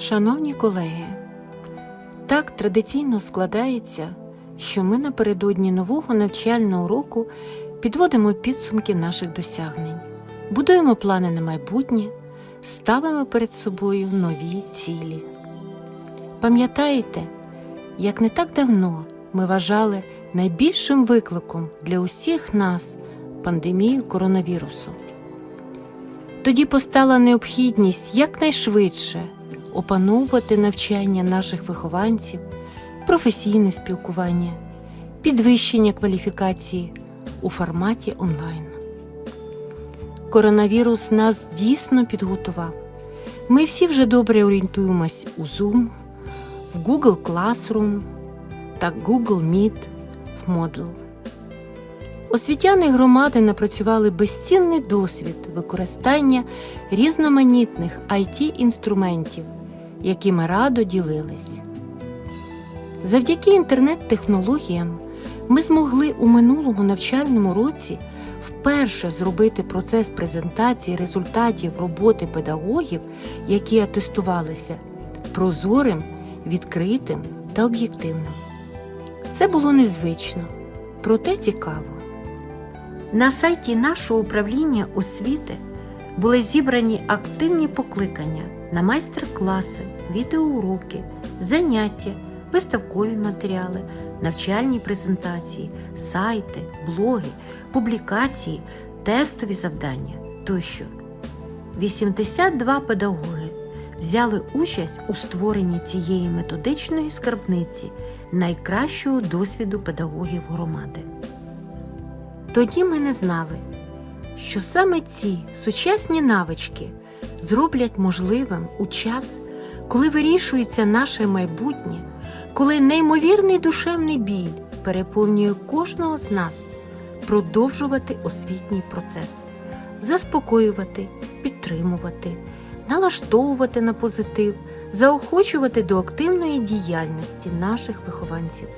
Шановні колеги, так традиційно складається, що ми напередодні нового навчального року підводимо підсумки наших досягнень, будуємо плани на майбутнє, ставимо перед собою нові цілі. Пам'ятаєте, як не так давно ми вважали найбільшим викликом для усіх нас пандемію коронавірусу. Тоді постала необхідність якнайшвидше опановувати навчання наших вихованців, професійне спілкування, підвищення кваліфікації у форматі онлайн. Коронавірус нас дійсно підготував. Ми всі вже добре орієнтуємось у Zoom, в Google Classroom та Google Meet в Moodle. Освітяни громади напрацювали безцінний досвід використання різноманітних it інструментів якими радо ділились. Завдяки інтернет-технологіям ми змогли у минулому навчальному році вперше зробити процес презентації результатів роботи педагогів, які атестувалися, прозорим, відкритим та об'єктивним. Це було незвично, проте цікаво. На сайті нашого управління освіти були зібрані активні покликання на майстер-класи, відеоуроки, заняття, виставкові матеріали, навчальні презентації, сайти, блоги, публікації, тестові завдання тощо. 82 педагоги взяли участь у створенні цієї методичної скарбниці найкращого досвіду педагогів громади. Тоді ми не знали, що саме ці сучасні навички зроблять можливим у час, коли вирішується наше майбутнє, коли неймовірний душевний біль переповнює кожного з нас, продовжувати освітній процес, заспокоювати, підтримувати, налаштовувати на позитив, заохочувати до активної діяльності наших вихованців.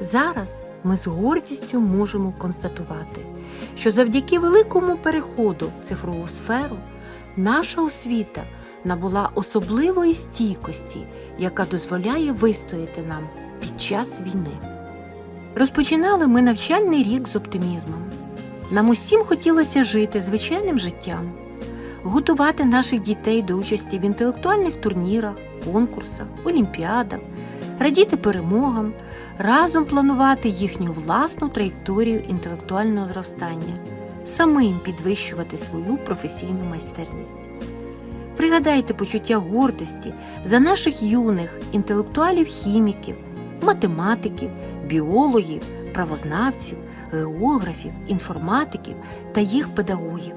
Зараз ми з гордістю можемо констатувати, що завдяки великому переходу в цифрову сферу наша освіта набула особливої стійкості, яка дозволяє вистояти нам під час війни. Розпочинали ми навчальний рік з оптимізмом. Нам усім хотілося жити звичайним життям, готувати наших дітей до участі в інтелектуальних турнірах, конкурсах, олімпіадах, радіти перемогам, разом планувати їхню власну траєкторію інтелектуального зростання, самим підвищувати свою професійну майстерність. Пригадайте почуття гордості за наших юних інтелектуалів-хіміків, математиків, біологів, правознавців, географів, інформатиків та їх педагогів.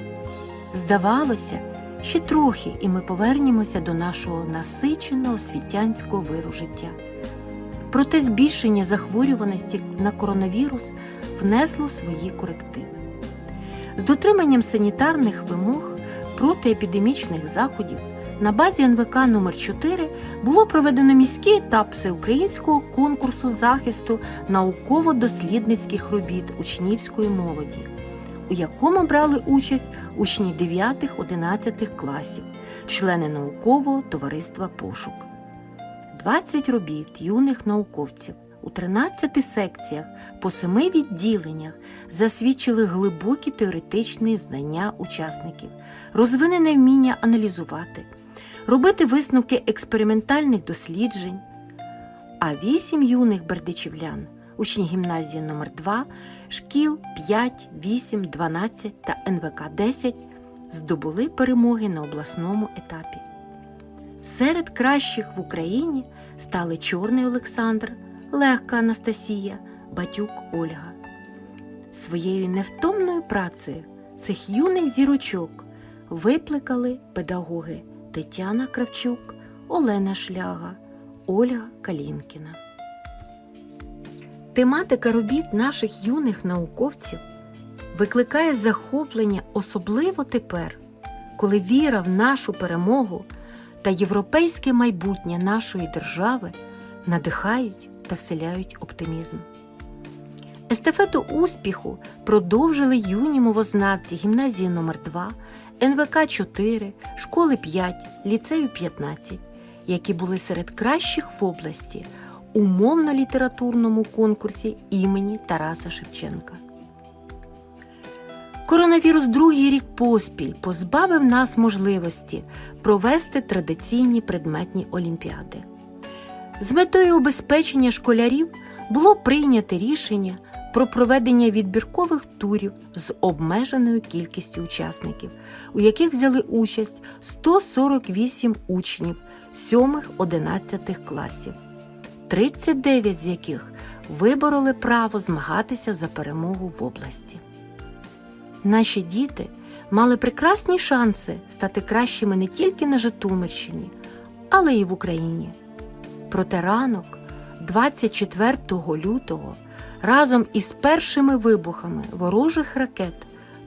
Здавалося, ще трохи, і ми повернемося до нашого насиченого світянського виру життя. Проте збільшення захворюваності на коронавірус внесло свої корективи. З дотриманням санітарних вимог протиепідемічних заходів на базі НВК номер 4 було проведено міський етап всеукраїнського конкурсу захисту науково-дослідницьких робіт учнівської молоді, у якому брали участь учні 9-11 класів, члени наукового товариства Пошук. 20 робіт юних науковців у 13 секціях по семи відділеннях засвідчили глибокі теоретичні знання учасників, розвинене вміння аналізувати, робити висновки експериментальних досліджень. А вісім юних бердичівлян, учні гімназії номер 2 шкіл 5, 8, 12 та НВК 10 здобули перемоги на обласному етапі. Серед кращих в Україні стали Чорний Олександр, Легка Анастасія, Батюк Ольга. Своєю невтомною працею цих юних зірочок випликали педагоги Тетяна Кравчук, Олена Шляга, Ольга Калінкіна. Тематика робіт наших юних науковців викликає захоплення особливо тепер, коли віра в нашу перемогу та європейське майбутнє нашої держави надихають та вселяють оптимізм. Естафету успіху продовжили юні мовознавці гімназії номер 2 НВК 4 школи 5, ліцею 15, які були серед кращих в області у мовно-літературному конкурсі імені Тараса Шевченка. Коронавірус другий рік поспіль позбавив нас можливості провести традиційні предметні олімпіади. З метою убезпечення школярів було прийнято рішення про проведення відбіркових турів з обмеженою кількістю учасників, у яких взяли участь 148 учнів 7-11 класів, 39 з яких вибороли право змагатися за перемогу в області. Наші діти мали прекрасні шанси стати кращими не тільки на Житомирщині, але й в Україні. Проте ранок, 24 лютого, разом із першими вибухами ворожих ракет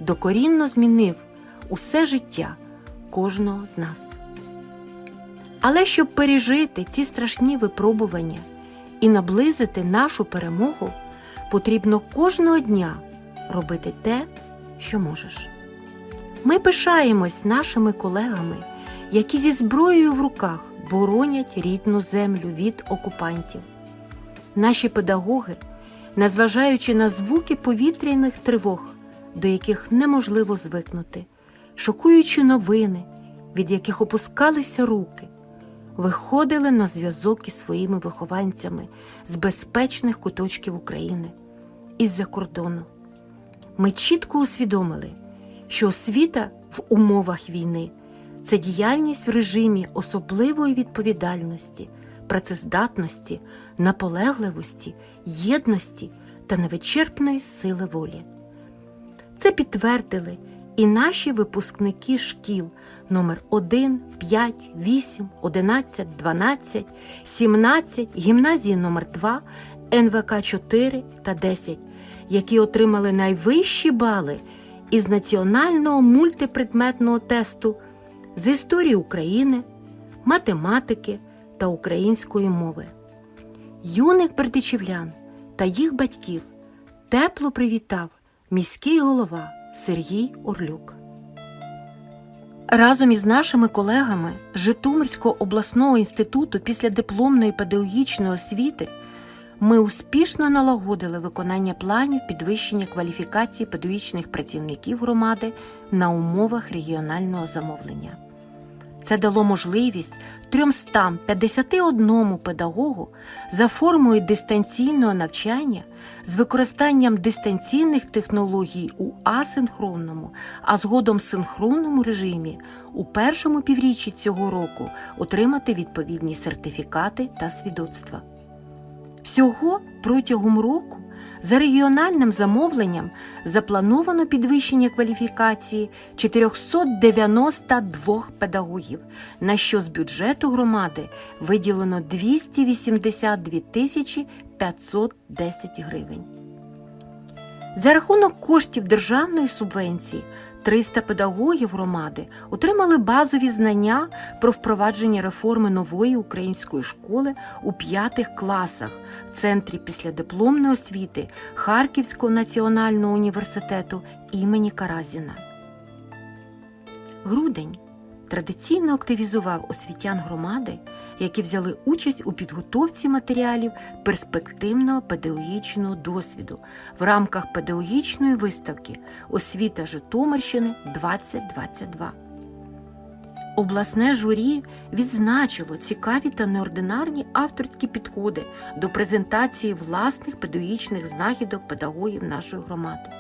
докорінно змінив усе життя кожного з нас. Але щоб пережити ці страшні випробування і наблизити нашу перемогу, потрібно кожного дня робити те, що можеш. Ми пишаємось нашими колегами, які зі зброєю в руках боронять рідну землю від окупантів. Наші педагоги, незважаючи на звуки повітряних тривог, до яких неможливо звикнути, шокуючи новини, від яких опускалися руки, виходили на зв'язок із своїми вихованцями з безпечних куточків України із-за кордону. Ми чітко усвідомили, що освіта в умовах війни це діяльність в режимі особливої відповідальності, працездатності, наполегливості, єдності та невичерпної сили волі. Це підтвердили і наші випускники шкіл номер 1, 5, 8, 11, 12, 17, гімназії номер 2, НВК 4 та 10, які отримали найвищі бали із національного мультипредметного тесту з історії України, математики та української мови. Юних бердичівлян та їх батьків тепло привітав міський голова Сергій Орлюк. Разом із нашими колегами Житомирського обласного інституту післядипломної педагогічної освіти ми успішно налагодили виконання планів підвищення кваліфікації педагогічних працівників громади на умовах регіонального замовлення. Це дало можливість 351 педагогу за формою дистанційного навчання з використанням дистанційних технологій у асинхронному, а згодом синхронному режимі у першому півріччі цього року отримати відповідні сертифікати та свідоцтва. Всього протягом року за регіональним замовленням заплановано підвищення кваліфікації 492 педагогів, на що з бюджету громади виділено 282 тисячі 510 гривень. За рахунок коштів державної субвенції 300 педагогів громади отримали базові знання про впровадження реформи нової української школи у п'ятих класах в центрі післядипломної освіти Харківського національного університету імені Каразіна. Грудень традиційно активізував освітян громади, які взяли участь у підготовці матеріалів перспективного педагогічного досвіду в рамках педагогічної виставки Освіта Житомирщини 2022. Обласне журі відзначило цікаві та неординарні авторські підходи до презентації власних педагогічних знахідок педагогів нашої громади.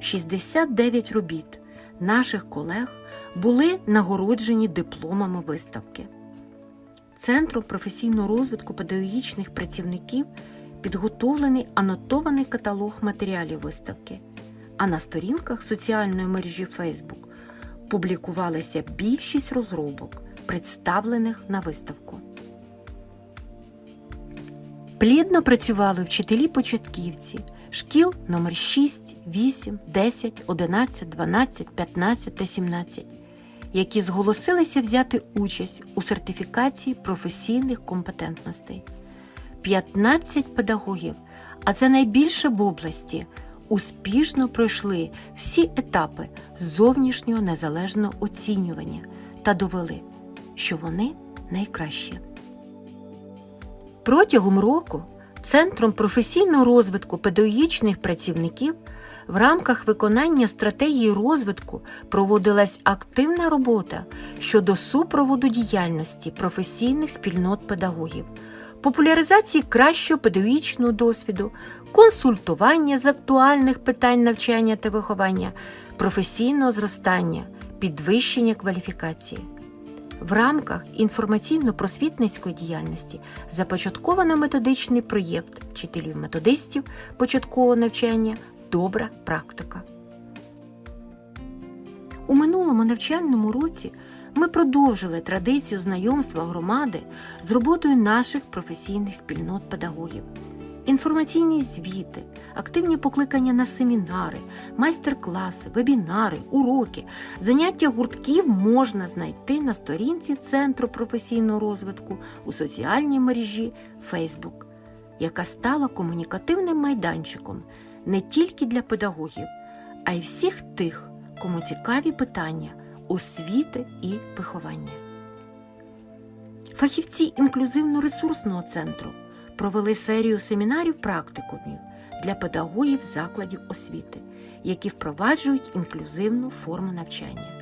69 робіт наших колег були нагороджені дипломами виставки. Центром професійного розвитку педагогічних працівників підготовлений анотований каталог матеріалів виставки, а на сторінках соціальної мережі Facebook публікувалася більшість розробок, представлених на виставку. Плідно працювали вчителі-початківці шкіл номер 6, 8, 10, 11, 12, 15 та 17, які зголосилися взяти участь у сертифікації професійних компетентностей. 15 педагогів, а це найбільше в області, успішно пройшли всі етапи зовнішнього незалежного оцінювання та довели, що вони найкраще. Протягом року Центром професійного розвитку педагогічних працівників в рамках виконання стратегії розвитку проводилась активна робота щодо супроводу діяльності професійних спільнот педагогів, популяризації кращого педагогічного досвіду, консультування з актуальних питань навчання та виховання, професійного зростання, підвищення кваліфікації. В рамках інформаційно-просвітницької діяльності започатковано методичний проєкт вчителів-методистів початкового навчання Добра практика. У минулому навчальному році ми продовжили традицію знайомства громади з роботою наших професійних спільнот педагогів. Інформаційні звіти, активні покликання на семінари, майстер-класи, вебінари, уроки, заняття гуртків можна знайти на сторінці Центру професійного розвитку у соціальній мережі Facebook, яка стала комунікативним майданчиком не тільки для педагогів, а й всіх тих, кому цікаві питання освіти і виховання. Фахівці інклюзивно-ресурсного центру провели серію семінарів практикумів для педагогів закладів освіти, які впроваджують інклюзивну форму навчання.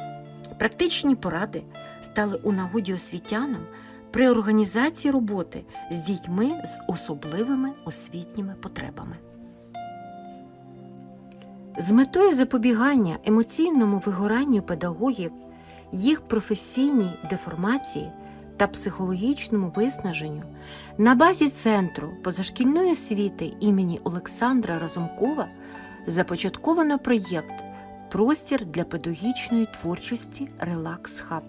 Практичні поради стали у нагоді освітянам при організації роботи з дітьми з особливими освітніми потребами. З метою запобігання емоційному вигоранню педагогів, їх професійній деформації та психологічному виснаженню на базі Центру позашкільної освіти імені Олександра Разумкова започатковано проєкт Простір для педагогічної творчості Релакс Хаб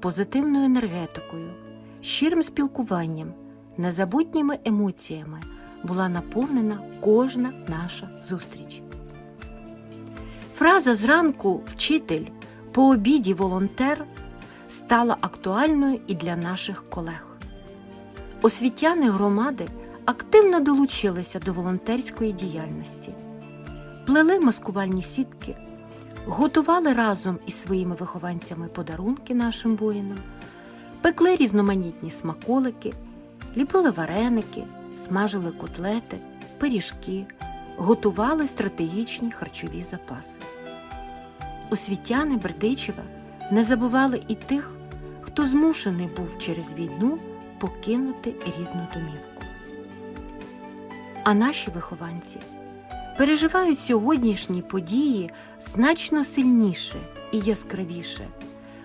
позитивною енергетикою, щирим спілкуванням, незабутніми емоціями була наповнена кожна наша зустріч. Фраза зранку вчитель, по обіді волонтер стала актуальною і для наших колег. Освітяни громади активно долучилися до волонтерської діяльності, плели маскувальні сітки, готували разом із своїми вихованцями подарунки нашим воїнам, пекли різноманітні смаколики, ліпили вареники, смажили котлети, пиріжки, готували стратегічні харчові запаси. Освітяни Бердичева не забували і тих, хто змушений був через війну покинути рідну домівку. А наші вихованці переживають сьогоднішні події значно сильніше і яскравіше,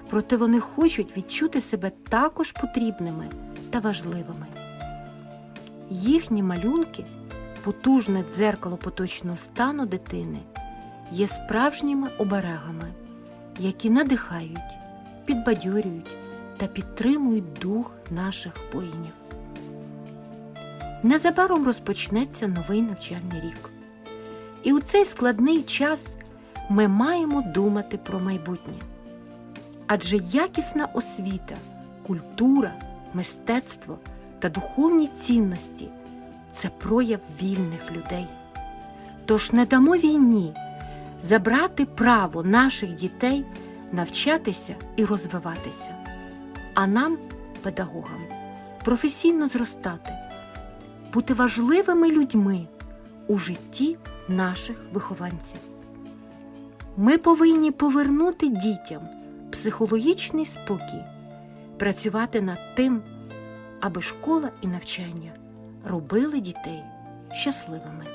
проте вони хочуть відчути себе також потрібними та важливими. Їхні малюнки, потужне дзеркало поточного стану дитини, є справжніми оберегами, які надихають, підбадьорюють та підтримують дух наших воїнів. Незабаром розпочнеться новий навчальний рік. І у цей складний час ми маємо думати про майбутнє. Адже якісна освіта, культура, мистецтво та духовні цінності це прояв вільних людей. Тож не дамо війні забрати право наших дітей навчатися і розвиватися, а нам, педагогам, професійно зростати, бути важливими людьми у житті наших вихованців. Ми повинні повернути дітям психологічний спокій, працювати над тим, аби школа і навчання робили дітей щасливими.